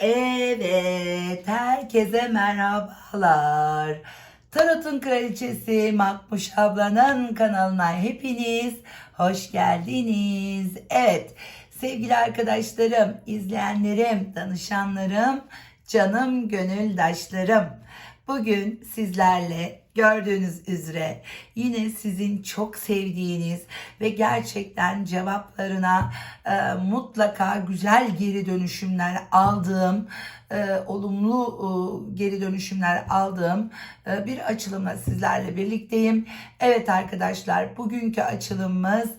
Evet, herkese merhabalar. Tarot'un kraliçesi Makmuş ablanın kanalına hepiniz hoş geldiniz. Evet, sevgili arkadaşlarım, izleyenlerim, danışanlarım, canım gönüldaşlarım. Bugün sizlerle gördüğünüz üzere yine sizin çok sevdiğiniz ve gerçekten cevaplarına e, mutlaka güzel geri dönüşümler aldığım, e, olumlu e, geri dönüşümler aldığım e, bir açılımla sizlerle birlikteyim. Evet arkadaşlar bugünkü açılımımız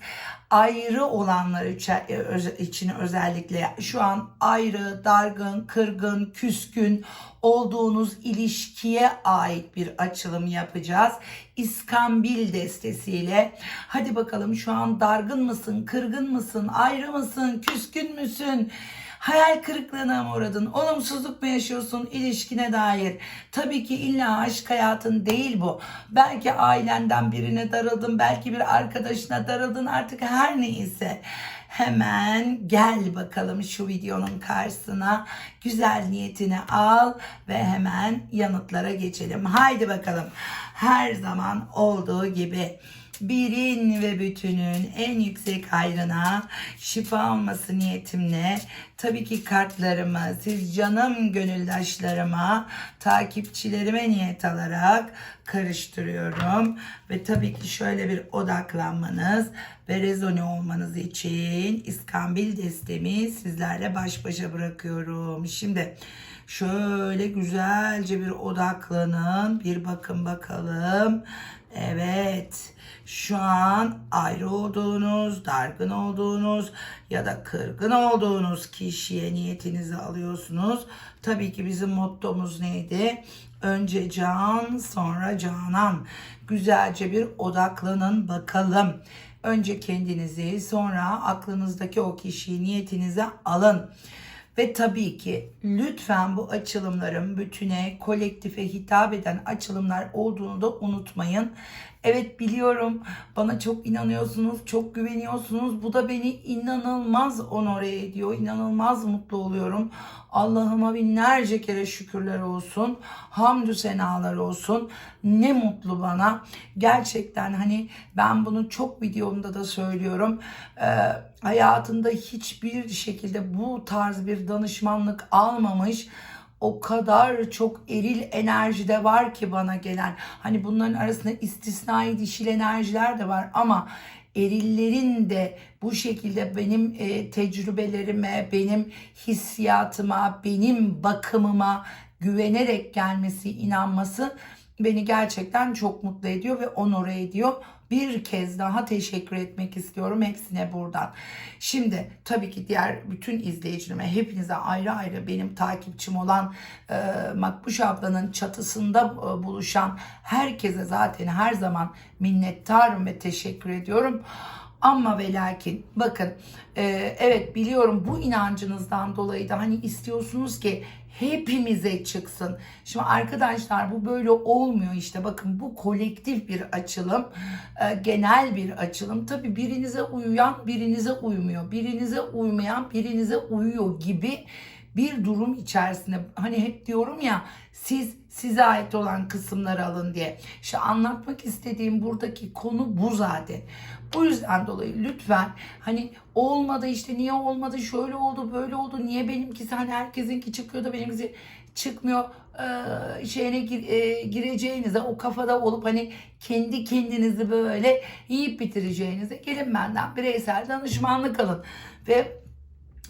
ayrı olanlar e, için özellikle şu an ayrı, dargın, kırgın, küskün olduğunuz ilişkiye ait bir açılım yapacağız. İskambil destesiyle. Hadi bakalım şu an dargın mısın, kırgın mısın, ayrı mısın, küskün müsün? Hayal kırıklığına mı uğradın? Olumsuzluk mu yaşıyorsun ilişkine dair? Tabii ki illa aşk hayatın değil bu. Belki ailenden birine darıldın, belki bir arkadaşına darıldın artık her neyse. Hemen gel bakalım şu videonun karşısına. Güzel niyetini al ve hemen yanıtlara geçelim. Haydi bakalım. Her zaman olduğu gibi birin ve bütünün en yüksek hayrına şifa olması niyetimle tabii ki kartlarımı siz canım gönüldaşlarıma takipçilerime niyet alarak karıştırıyorum ve tabii ki şöyle bir odaklanmanız ve rezone olmanız için İskambil destemi sizlerle baş başa bırakıyorum. Şimdi şöyle güzelce bir odaklanın bir bakın bakalım. Evet. Şu an ayrı olduğunuz, dargın olduğunuz ya da kırgın olduğunuz kişiye niyetinizi alıyorsunuz. Tabii ki bizim mottomuz neydi? Önce can, sonra canan. Güzelce bir odaklanın bakalım. Önce kendinizi, sonra aklınızdaki o kişiyi niyetinize alın. Ve tabii ki lütfen bu açılımların bütüne, kolektife hitap eden açılımlar olduğunu da unutmayın. Evet biliyorum bana çok inanıyorsunuz, çok güveniyorsunuz. Bu da beni inanılmaz onore ediyor, inanılmaz mutlu oluyorum. Allah'ıma binlerce kere şükürler olsun, hamdü senalar olsun. Ne mutlu bana. Gerçekten hani ben bunu çok videomda da söylüyorum. Ee, hayatında hiçbir şekilde bu tarz bir danışmanlık almamış o kadar çok eril enerjide var ki bana gelen. Hani bunların arasında istisnai dişil enerjiler de var ama erillerin de bu şekilde benim e, tecrübelerime, benim hissiyatıma, benim bakımıma güvenerek gelmesi, inanması beni gerçekten çok mutlu ediyor ve onore ediyor. Bir kez daha teşekkür etmek istiyorum hepsine buradan. Şimdi tabii ki diğer bütün izleyicilerime hepinize ayrı ayrı benim takipçim olan e, Makbuş ablanın çatısında e, buluşan herkese zaten her zaman minnettarım ve teşekkür ediyorum. Ama ve lakin bakın e, evet biliyorum bu inancınızdan dolayı da hani istiyorsunuz ki hepimize çıksın. Şimdi arkadaşlar bu böyle olmuyor işte bakın bu kolektif bir açılım e, genel bir açılım. Tabi birinize uyuyan birinize uymuyor birinize uymayan birinize uyuyor gibi bir durum içerisinde hani hep diyorum ya siz size ait olan kısımları alın diye. İşte anlatmak istediğim buradaki konu bu zaten. Bu yüzden dolayı lütfen hani olmadı işte niye olmadı şöyle oldu böyle oldu niye benimkisi hani herkesinki çıkıyor da benimkisi çıkmıyor e, şeyine gir, e, gireceğinize o kafada olup hani kendi kendinizi böyle yiyip bitireceğinize gelin benden bireysel danışmanlık alın ve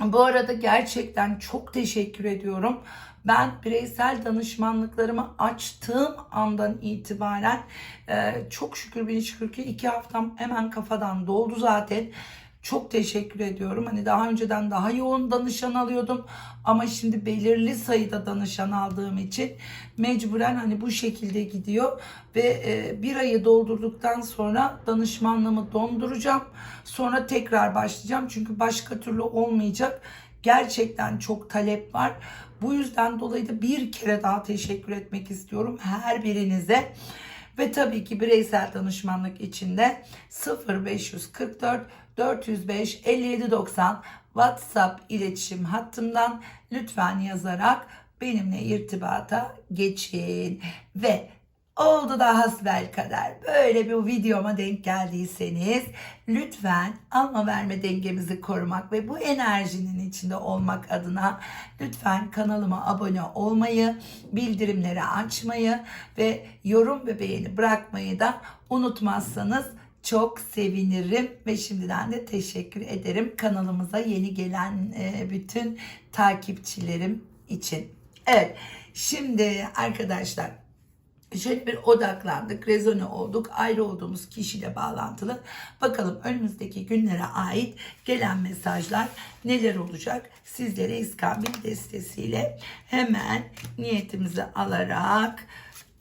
bu arada gerçekten çok teşekkür ediyorum. Ben bireysel danışmanlıklarımı açtığım andan itibaren çok şükür bir şükür ki iki haftam hemen kafadan doldu zaten. Çok teşekkür ediyorum. Hani daha önceden daha yoğun danışan alıyordum ama şimdi belirli sayıda danışan aldığım için mecburen hani bu şekilde gidiyor ve e, bir ayı doldurduktan sonra danışmanlığımı donduracağım. Sonra tekrar başlayacağım çünkü başka türlü olmayacak. Gerçekten çok talep var. Bu yüzden dolayı da bir kere daha teşekkür etmek istiyorum her birinize. Ve tabii ki bireysel danışmanlık içinde 0544 405 5790 WhatsApp iletişim hattımdan lütfen yazarak benimle irtibata geçin. Ve oldu da hasbel kadar böyle bir videoma denk geldiyseniz lütfen alma verme dengemizi korumak ve bu enerjinin içinde olmak adına lütfen kanalıma abone olmayı, bildirimleri açmayı ve yorum ve beğeni bırakmayı da unutmazsanız çok sevinirim ve şimdiden de teşekkür ederim kanalımıza yeni gelen e, bütün takipçilerim için. Evet, şimdi arkadaşlar şöyle bir odaklandık, rezone olduk, ayrı olduğumuz kişiyle bağlantılı. Bakalım önümüzdeki günlere ait gelen mesajlar neler olacak? Sizlere İskambil destesiyle hemen niyetimizi alarak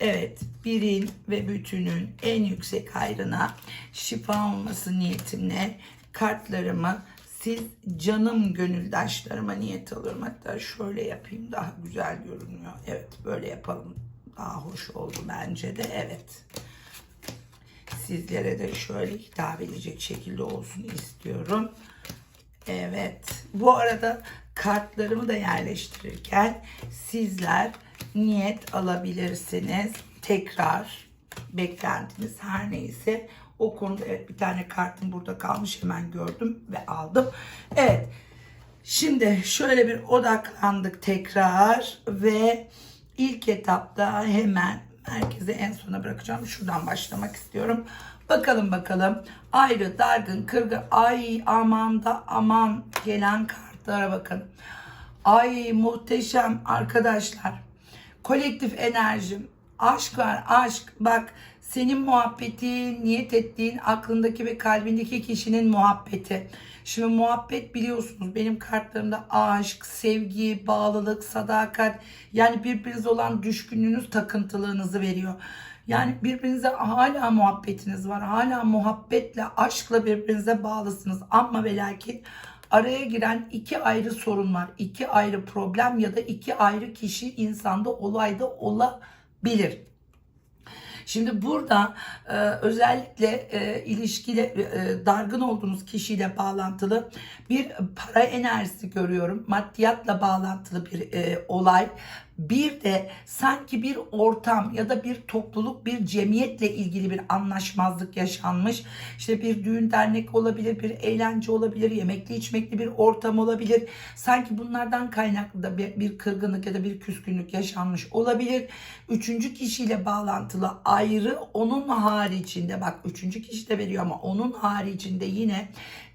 Evet, birin ve bütünün en yüksek hayrına şifa olması niyetimle kartlarımı siz canım gönüldaşlarıma niyet alıyorum. Hatta şöyle yapayım daha güzel görünüyor. Evet böyle yapalım. Daha hoş oldu bence de. Evet. Sizlere de şöyle hitap edecek şekilde olsun istiyorum. Evet. Bu arada kartlarımı da yerleştirirken sizler niyet alabilirsiniz. Tekrar beklentiniz her neyse o konuda evet bir tane kartım burada kalmış hemen gördüm ve aldım. Evet. Şimdi şöyle bir odaklandık tekrar ve ilk etapta hemen merkeze en sona bırakacağım. Şuradan başlamak istiyorum. Bakalım bakalım. Ayrı, dargın, kırgın. Ay aman da aman gelen kartlara bakın. Ay muhteşem arkadaşlar. Kolektif enerjim. Aşk var aşk. Bak senin muhabbetin, niyet ettiğin aklındaki ve kalbindeki kişinin muhabbeti. Şimdi muhabbet biliyorsunuz benim kartlarımda aşk, sevgi, bağlılık, sadakat yani birbirinize olan düşkünlüğünüz, takıntılığınızı veriyor. Yani birbirinize hala muhabbetiniz var. Hala muhabbetle, aşkla birbirinize bağlısınız. Ama ve lakin araya giren iki ayrı sorun var. iki ayrı problem ya da iki ayrı kişi insanda olayda olabilir. Şimdi burada e, özellikle e, ilişkiyle e, dargın olduğunuz kişiyle bağlantılı bir para enerjisi görüyorum. Maddiyatla bağlantılı bir e, olay. Bir de sanki bir ortam ya da bir topluluk, bir cemiyetle ilgili bir anlaşmazlık yaşanmış. İşte bir düğün dernek olabilir, bir eğlence olabilir, yemekli içmekli bir ortam olabilir. Sanki bunlardan kaynaklı da bir, kırgınlık ya da bir küskünlük yaşanmış olabilir. Üçüncü kişiyle bağlantılı ayrı onun haricinde bak üçüncü kişi de veriyor ama onun haricinde yine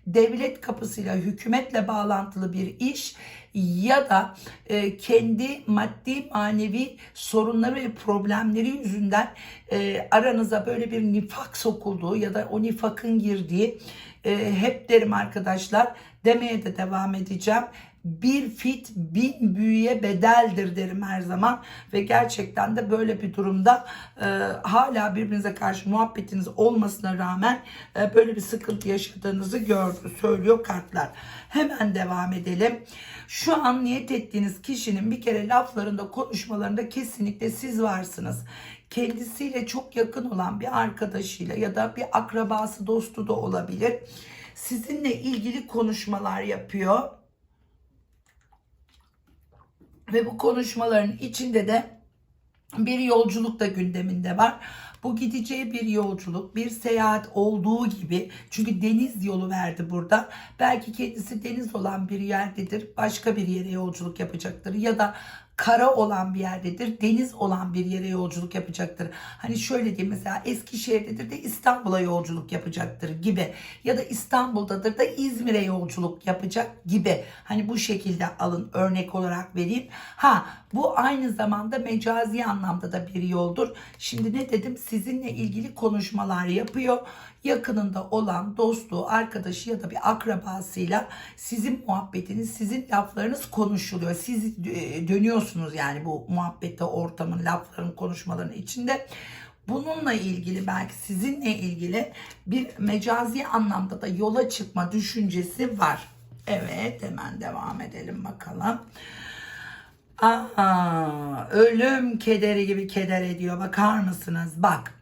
devlet kapısıyla hükümetle bağlantılı bir iş ya da e, kendi maddi manevi sorunları ve problemleri yüzünden e, aranıza böyle bir nifak sokulduğu ya da o nifakın girdiği e, hep derim arkadaşlar demeye de devam edeceğim bir fit bin büyüye bedeldir derim her zaman ve gerçekten de böyle bir durumda e, hala birbirinize karşı muhabbetiniz olmasına rağmen e, böyle bir sıkıntı yaşadığınızı gördü söylüyor kartlar. Hemen devam edelim. Şu an niyet ettiğiniz kişinin bir kere laflarında konuşmalarında kesinlikle siz varsınız kendisiyle çok yakın olan bir arkadaşıyla ya da bir akrabası dostu da olabilir. Sizinle ilgili konuşmalar yapıyor ve bu konuşmaların içinde de bir yolculuk da gündeminde var. Bu gideceği bir yolculuk, bir seyahat olduğu gibi çünkü deniz yolu verdi burada. Belki kendisi deniz olan bir yerdedir, başka bir yere yolculuk yapacaktır ya da kara olan bir yerdedir, deniz olan bir yere yolculuk yapacaktır. Hani şöyle diyeyim mesela Eskişehir'dedir de İstanbul'a yolculuk yapacaktır gibi ya da İstanbul'dadır da İzmir'e yolculuk yapacak gibi. Hani bu şekilde alın örnek olarak vereyim. Ha bu aynı zamanda mecazi anlamda da bir yoldur. Şimdi ne dedim? Sizinle ilgili konuşmalar yapıyor. Yakınında olan dostu, arkadaşı ya da bir akrabasıyla sizin muhabbetiniz, sizin laflarınız konuşuluyor. Siz e, dönüyorsunuz yani bu muhabbette ortamın, lafların, konuşmaların içinde. Bununla ilgili belki sizinle ilgili bir mecazi anlamda da yola çıkma düşüncesi var. Evet hemen devam edelim bakalım. Aa, ölüm kederi gibi keder ediyor. Bakar mısınız? Bak.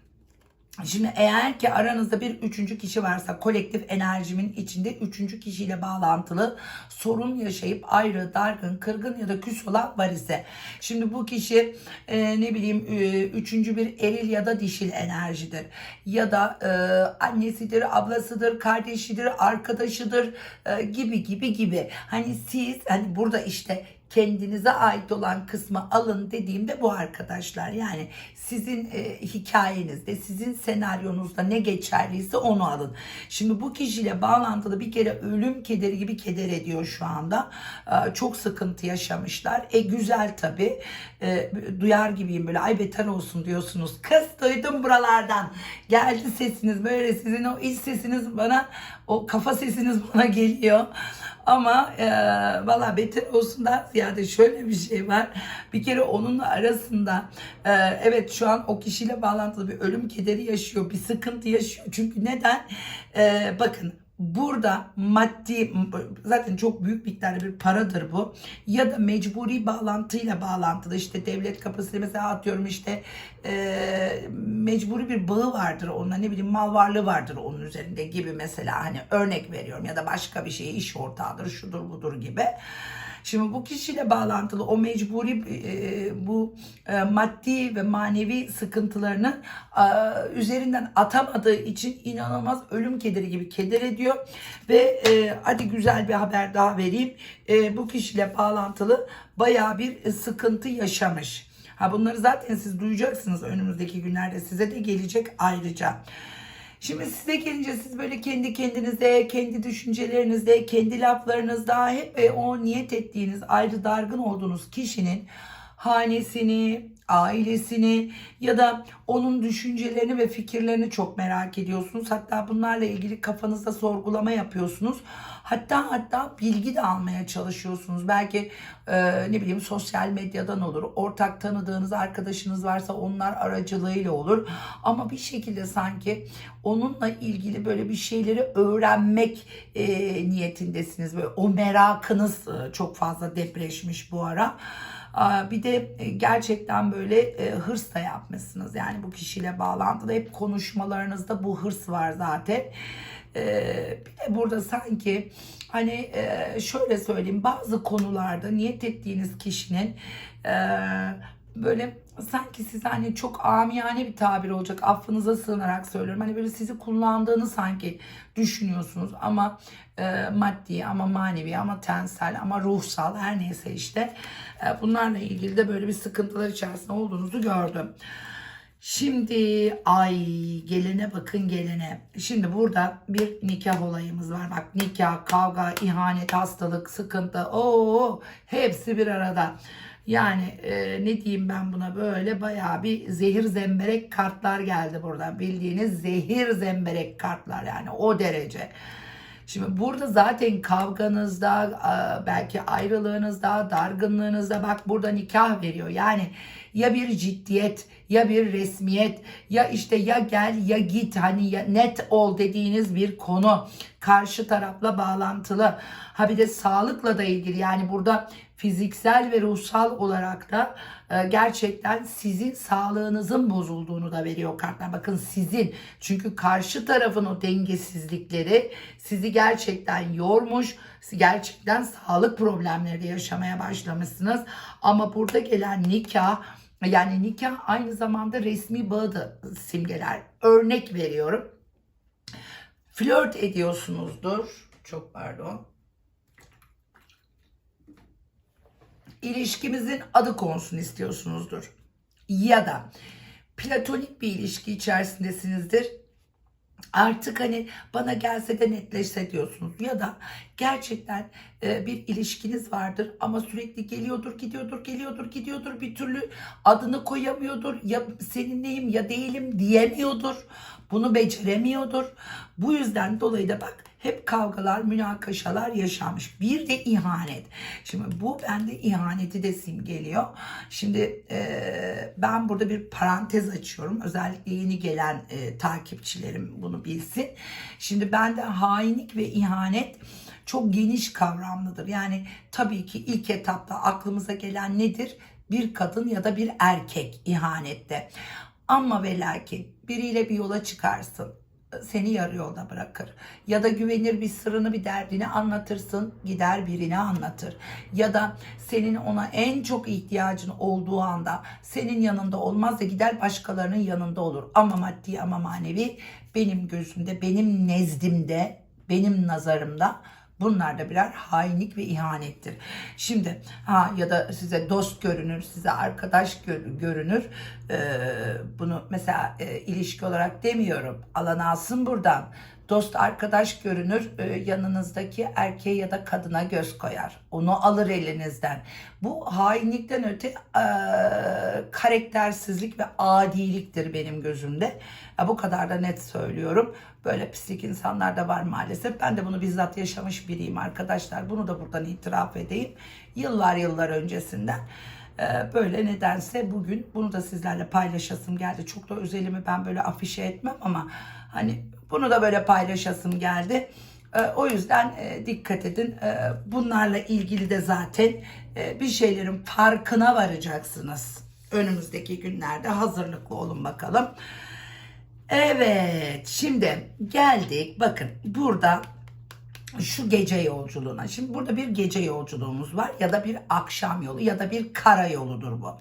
Şimdi eğer ki aranızda bir üçüncü kişi varsa kolektif enerjimin içinde üçüncü kişiyle bağlantılı sorun yaşayıp ayrı, dargın, kırgın ya da küs olan var ise. Şimdi bu kişi e, ne bileyim e, üçüncü bir eril ya da dişil enerjidir. Ya da e, annesidir, ablasıdır, kardeşidir, arkadaşıdır e, gibi gibi gibi. Hani siz hani burada işte kendinize ait olan kısmı alın dediğimde bu arkadaşlar. Yani sizin e, hikayenizde, sizin senaryonuzda ne geçerliyse onu alın. Şimdi bu kişiyle bağlantılı bir kere ölüm kederi gibi keder ediyor şu anda. E, çok sıkıntı yaşamışlar. E güzel tabii. E, duyar gibiyim böyle ay beter olsun diyorsunuz. Kız duydum buralardan. Geldi sesiniz böyle sizin o iç sesiniz bana o kafa sesiniz bana geliyor. Ama e, valla beter olsundan ziyade şöyle bir şey var. Bir kere onunla arasında e, evet şu an o kişiyle bağlantılı bir ölüm kederi yaşıyor. Bir sıkıntı yaşıyor. Çünkü neden? E, bakın burada maddi zaten çok büyük miktarda bir paradır bu ya da mecburi bağlantıyla bağlantılı işte devlet kapısıyla mesela atıyorum işte e, mecburi bir bağı vardır onunla ne bileyim mal varlığı vardır onun üzerinde gibi mesela hani örnek veriyorum ya da başka bir şey iş ortağıdır şudur budur gibi. Şimdi bu kişiyle bağlantılı o mecburi e, bu e, maddi ve manevi sıkıntılarını e, üzerinden atamadığı için inanılmaz ölüm kederi gibi keder ediyor ve hadi güzel bir haber daha vereyim. Bu kişiyle bağlantılı baya bir sıkıntı yaşamış. Ha bunları zaten siz duyacaksınız önümüzdeki günlerde size de gelecek ayrıca. Şimdi size gelince siz böyle kendi kendinize, kendi düşüncelerinizde, kendi laflarınızda hep e, o niyet ettiğiniz, ayrı dargın olduğunuz kişinin hanesini, ailesini ya da onun düşüncelerini ve fikirlerini çok merak ediyorsunuz. Hatta bunlarla ilgili kafanızda sorgulama yapıyorsunuz. Hatta hatta bilgi de almaya çalışıyorsunuz. Belki e, ne bileyim sosyal medyadan olur. Ortak tanıdığınız arkadaşınız varsa onlar aracılığıyla olur. Ama bir şekilde sanki onunla ilgili böyle bir şeyleri öğrenmek e, niyetindesiniz. Böyle o merakınız e, çok fazla depreşmiş bu ara. Bir de e, gerçekten böyle e, hırs da yapmışsınız. Yani bu kişiyle bağlantılı hep konuşmalarınızda bu hırs var zaten. Ee, bir de burada sanki hani e, şöyle söyleyeyim bazı konularda niyet ettiğiniz kişinin böyle sanki size hani çok amiyane bir tabir olacak affınıza sığınarak söylüyorum. Hani böyle sizi kullandığını sanki düşünüyorsunuz ama e, maddi ama manevi ama tensel ama ruhsal her neyse işte e, bunlarla ilgili de böyle bir sıkıntılar içerisinde olduğunuzu gördüm. Şimdi ay gelene bakın gelene. Şimdi burada bir nikah olayımız var. Bak nikah, kavga, ihanet, hastalık, sıkıntı. Oo hepsi bir arada. Yani e, ne diyeyim ben buna böyle bayağı bir zehir zemberek kartlar geldi burada. Bildiğiniz zehir zemberek kartlar yani o derece. Şimdi burada zaten kavganızda, belki ayrılığınızda, dargınlığınızda bak burada nikah veriyor. Yani ya bir ciddiyet ya bir resmiyet ya işte ya gel ya git hani ya net ol dediğiniz bir konu karşı tarafla bağlantılı. Ha bir de sağlıkla da ilgili yani burada fiziksel ve ruhsal olarak da gerçekten sizin sağlığınızın bozulduğunu da veriyor kartlar. Bakın sizin çünkü karşı tarafın o dengesizlikleri sizi gerçekten yormuş. Gerçekten sağlık problemleri yaşamaya başlamışsınız. Ama burada gelen nikah yani nikah aynı zamanda resmi bağı da simgeler. Örnek veriyorum. Flört ediyorsunuzdur. Çok pardon. İlişkimizin adı konsun istiyorsunuzdur. Ya da platonik bir ilişki içerisindesinizdir. Artık hani bana gelse de netleşse diyorsunuz. Ya da gerçekten e, bir ilişkiniz vardır ama sürekli geliyordur gidiyordur geliyordur gidiyordur bir türlü adını koyamıyordur. Ya seninleyim ya değilim diyemiyordur. Bunu beceremiyordur. Bu yüzden dolayı da bak hep kavgalar, münakaşalar yaşanmış. Bir de ihanet. Şimdi bu bende ihaneti de simgeliyor. Şimdi e, ben burada bir parantez açıyorum. Özellikle yeni gelen e, takipçilerim bunu bilsin. Şimdi bende hainlik ve ihanet çok geniş kavramlıdır. Yani tabii ki ilk etapta aklımıza gelen nedir? Bir kadın ya da bir erkek ihanette. Ama ve lakin biriyle bir yola çıkarsın seni yarı yolda bırakır. Ya da güvenir bir sırrını bir derdini anlatırsın gider birine anlatır. Ya da senin ona en çok ihtiyacın olduğu anda senin yanında olmaz da gider başkalarının yanında olur. Ama maddi ama manevi benim gözümde benim nezdimde benim nazarımda Bunlar da birer hainlik ve ihanettir. Şimdi ha ya da size dost görünür, size arkadaş gör- görünür. Ee, bunu mesela e, ilişki olarak demiyorum. Alan alsın buradan. Dost arkadaş görünür, e, yanınızdaki erkeğe ya da kadına göz koyar. Onu alır elinizden. Bu hainlikten öte e, karaktersizlik ve adiliktir benim gözümde. Ya bu kadar da net söylüyorum. Böyle pislik insanlar da var maalesef. Ben de bunu bizzat yaşamış biriyim arkadaşlar. Bunu da buradan itiraf edeyim. Yıllar yıllar öncesinden. Ee, böyle nedense bugün bunu da sizlerle paylaşasım geldi. Çok da özelimi ben böyle afişe etmem ama hani bunu da böyle paylaşasım geldi. Ee, O yüzden e, dikkat edin. Ee, Bunlarla ilgili de zaten e, bir şeylerin farkına varacaksınız. Önümüzdeki günlerde hazırlıklı olun bakalım. Evet, şimdi geldik. Bakın burada şu gece yolculuğuna. Şimdi burada bir gece yolculuğumuz var ya da bir akşam yolu ya da bir kara yoludur bu.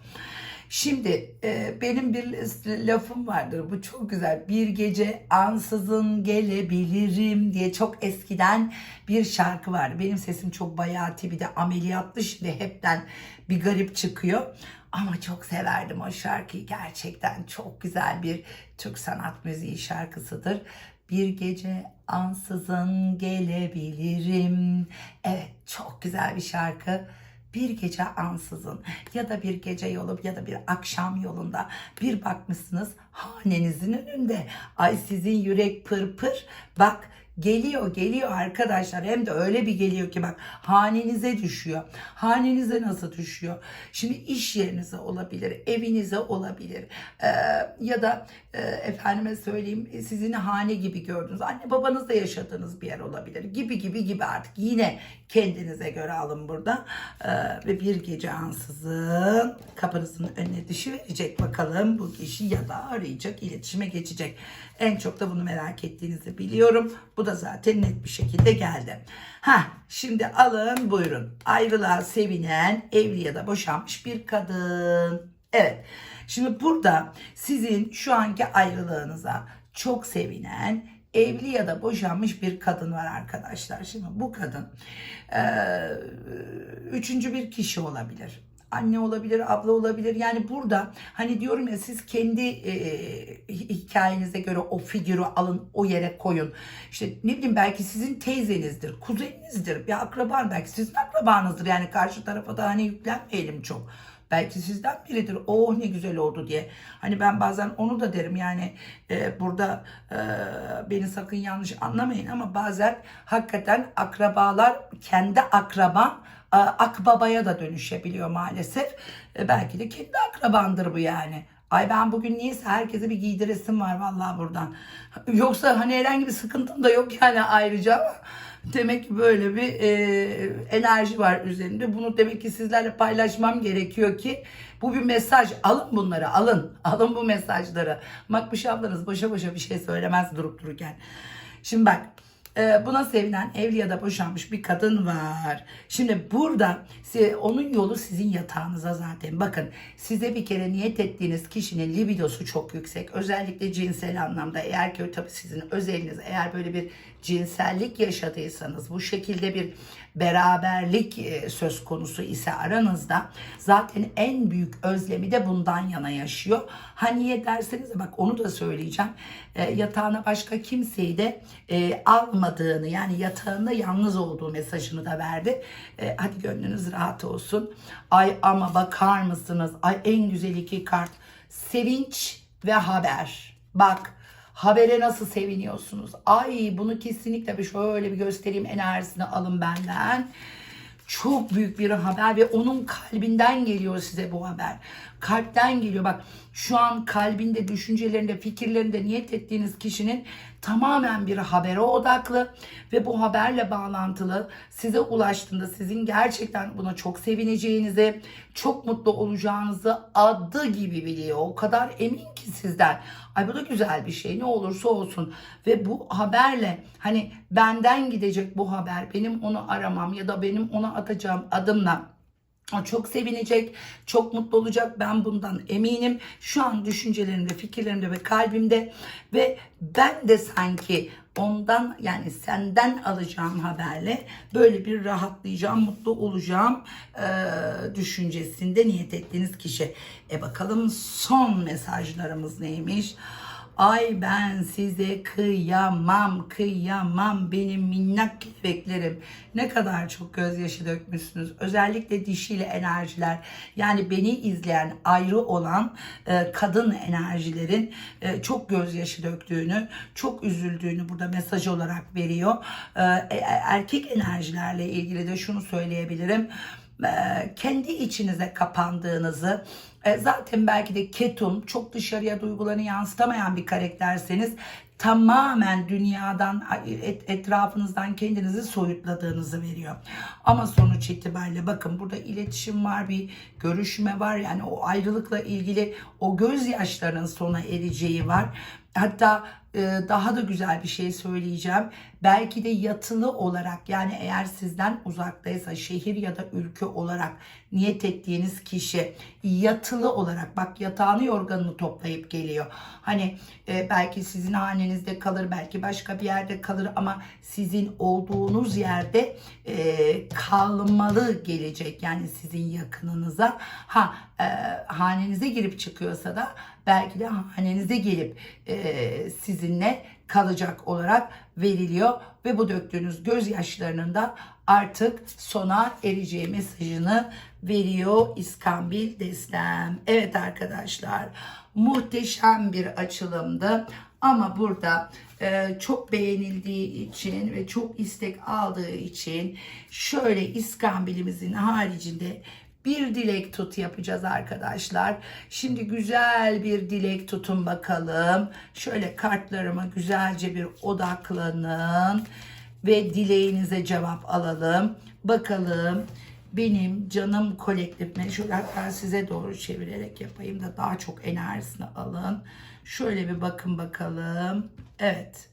Şimdi e, benim bir lafım vardır bu çok güzel. Bir gece ansızın gelebilirim diye çok eskiden bir şarkı vardı. Benim sesim çok bayağı bir de ameliyatlı şimdi hepten bir garip çıkıyor. Ama çok severdim o şarkıyı gerçekten çok güzel bir Türk sanat müziği şarkısıdır. Bir gece ansızın gelebilirim. Evet çok güzel bir şarkı. Bir gece ansızın ya da bir gece yolu ya da bir akşam yolunda bir bakmışsınız hanenizin önünde. Ay sizin yürek pır pır bak Geliyor geliyor arkadaşlar hem de öyle bir geliyor ki bak hanenize düşüyor. Hanenize nasıl düşüyor? Şimdi iş yerinize olabilir, evinize olabilir Ee, ya da e, efendime söyleyeyim sizin hane gibi gördüğünüz anne babanızla yaşadığınız bir yer olabilir gibi gibi gibi artık yine kendinize göre alın burada Ee, ve bir gece ansızın kapınızın önüne düşüverecek bakalım bu kişi ya da arayacak iletişime geçecek. En çok da bunu merak ettiğinizi biliyorum. Bu da zaten net bir şekilde geldi. Ha, şimdi alın buyurun. Ayrılığa sevinen, evli ya da boşanmış bir kadın. Evet. Şimdi burada sizin şu anki ayrılığınıza çok sevinen, evli ya da boşanmış bir kadın var arkadaşlar. Şimdi bu kadın eee, üçüncü bir kişi olabilir anne olabilir, abla olabilir. Yani burada hani diyorum ya siz kendi e, hikayenize göre o figürü alın, o yere koyun. İşte ne bileyim belki sizin teyzenizdir, kuzeninizdir, bir akraban belki sizin akrabanızdır. Yani karşı tarafa da hani yüklenmeyelim çok. Belki sizden biridir. Oh ne güzel oldu diye. Hani ben bazen onu da derim yani e, burada e, beni sakın yanlış anlamayın ama bazen hakikaten akrabalar kendi akraban e, akbabaya da dönüşebiliyor maalesef. E, belki de kendi akrabandır bu yani. Ay ben bugün niyeyse herkese bir giydiresim var vallahi buradan. Yoksa hani herhangi bir sıkıntım da yok yani ayrıca demek ki böyle bir e, enerji var üzerinde. Bunu demek ki sizlerle paylaşmam gerekiyor ki bu bir mesaj. Alın bunları alın. Alın bu mesajları. Makbuş ablanız boşa boşa bir şey söylemez durup dururken. Şimdi bak buna sevinen evli ya da boşanmış bir kadın var. Şimdi burada onun yolu sizin yatağınıza zaten. Bakın size bir kere niyet ettiğiniz kişinin libidosu çok yüksek. Özellikle cinsel anlamda eğer ki tabii sizin özeliniz eğer böyle bir cinsellik yaşadıysanız bu şekilde bir beraberlik e, söz konusu ise aranızda zaten en büyük özlemi de bundan yana yaşıyor. Ha derseniz de bak onu da söyleyeceğim. E, yatağına başka kimseyi de e, almadığını yani yatağında yalnız olduğu mesajını da verdi. E, hadi gönlünüz rahat olsun. Ay ama bakar mısınız? Ay en güzel iki kart. Sevinç ve haber. Bak habere nasıl seviniyorsunuz? Ay bunu kesinlikle bir şöyle bir göstereyim enerjisini alın benden. Çok büyük bir haber ve onun kalbinden geliyor size bu haber. Kalpten geliyor. Bak şu an kalbinde, düşüncelerinde, fikirlerinde niyet ettiğiniz kişinin tamamen bir habere odaklı ve bu haberle bağlantılı size ulaştığında sizin gerçekten buna çok sevineceğinizi, çok mutlu olacağınızı adı gibi biliyor. O kadar emin ki sizden. Ay bu da güzel bir şey ne olursa olsun. Ve bu haberle hani benden gidecek bu haber benim onu aramam ya da benim ona atacağım adımla çok sevinecek, çok mutlu olacak. Ben bundan eminim. Şu an düşüncelerimde, fikirlerimde ve kalbimde ve ben de sanki ondan yani senden alacağım haberle böyle bir rahatlayacağım, mutlu olacağım e, düşüncesinde niyet ettiğiniz kişi. E bakalım son mesajlarımız neymiş? Ay ben size kıyamam, kıyamam benim minnak kelebeklerim. Ne kadar çok gözyaşı dökmüşsünüz. Özellikle dişiyle enerjiler. Yani beni izleyen ayrı olan e, kadın enerjilerin e, çok gözyaşı döktüğünü, çok üzüldüğünü burada mesaj olarak veriyor. E, e, erkek enerjilerle ilgili de şunu söyleyebilirim kendi içinize kapandığınızı e, zaten belki de ketum çok dışarıya duygularını yansıtamayan bir karakterseniz tamamen dünyadan et- etrafınızdan kendinizi soyutladığınızı veriyor. Ama sonuç itibariyle bakın burada iletişim var bir görüşme var yani o ayrılıkla ilgili o gözyaşlarının sona ereceği var. Hatta daha da güzel bir şey söyleyeceğim. Belki de yatılı olarak yani eğer sizden uzaktaysa şehir ya da ülke olarak niyet ettiğiniz kişi yatılı olarak bak yatağını yorganını toplayıp geliyor. Hani e, belki sizin hanenizde kalır belki başka bir yerde kalır ama sizin olduğunuz yerde e, kalmalı gelecek yani sizin yakınınıza. Ha e, hanenize girip çıkıyorsa da belki de hanenize gelip e, sizinle kalacak olarak veriliyor ve bu döktüğünüz gözyaşlarının da artık sona ereceği mesajını veriyor İskambil Destem. Evet arkadaşlar muhteşem bir açılımdı ama burada e, çok beğenildiği için ve çok istek aldığı için şöyle İskambilimizin haricinde bir dilek tut yapacağız arkadaşlar. Şimdi güzel bir dilek tutun bakalım. Şöyle kartlarıma güzelce bir odaklanın ve dileğinize cevap alalım. Bakalım benim canım kolektifime şöyle hatta size doğru çevirerek yapayım da daha çok enerjisini alın. Şöyle bir bakın bakalım. Evet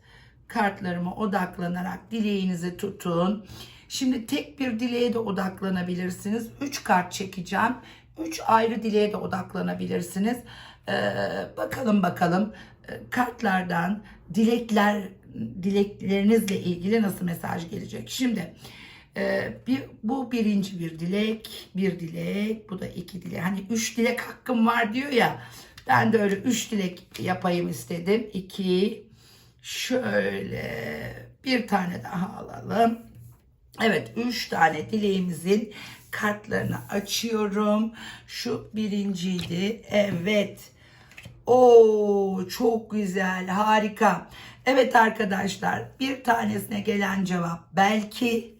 kartlarıma odaklanarak dileğinizi tutun. Şimdi tek bir dileğe de odaklanabilirsiniz. 3 kart çekeceğim. 3 ayrı dileğe de odaklanabilirsiniz. Ee, bakalım bakalım e, kartlardan dilekler dileklerinizle ilgili nasıl mesaj gelecek. Şimdi e, bir, bu birinci bir dilek, bir dilek, bu da iki dilek. Hani üç dilek hakkım var diyor ya. Ben de öyle üç dilek yapayım istedim. İki, şöyle bir tane daha alalım. Evet, üç tane dileğimizin kartlarını açıyorum. Şu birinciydi. Evet. Oo, çok güzel, harika. Evet arkadaşlar, bir tanesine gelen cevap belki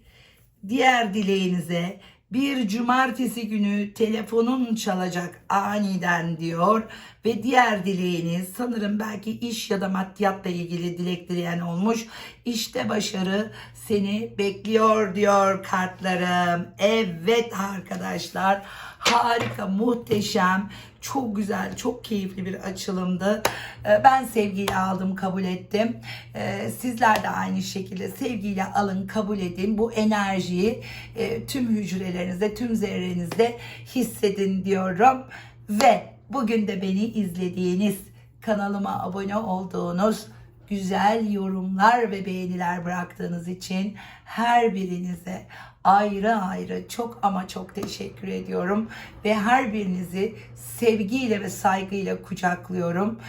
diğer dileğinize bir cumartesi günü telefonun çalacak aniden diyor ve diğer dileğiniz sanırım belki iş ya da maddiyatla ilgili dilek dileyen olmuş. İşte başarı seni bekliyor diyor kartlarım. Evet arkadaşlar harika muhteşem çok güzel, çok keyifli bir açılımdı. Ee, Ben sevgiyle aldım, kabul ettim. Ee, Sizler de aynı şekilde sevgiyle alın, kabul edin. Bu enerjiyi e, tüm hücrelerinizde, tüm zerrenizde hissedin diyorum. Ve bugün de beni izlediğiniz, kanalıma abone olduğunuz, güzel yorumlar ve beğeniler bıraktığınız için her birinize ayrı ayrı çok ama çok teşekkür ediyorum ve her birinizi sevgiyle ve saygıyla kucaklıyorum.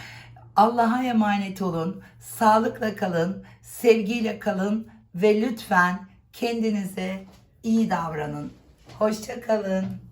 Allah'a emanet olun, sağlıkla kalın, sevgiyle kalın ve lütfen kendinize iyi davranın. Hoşça kalın.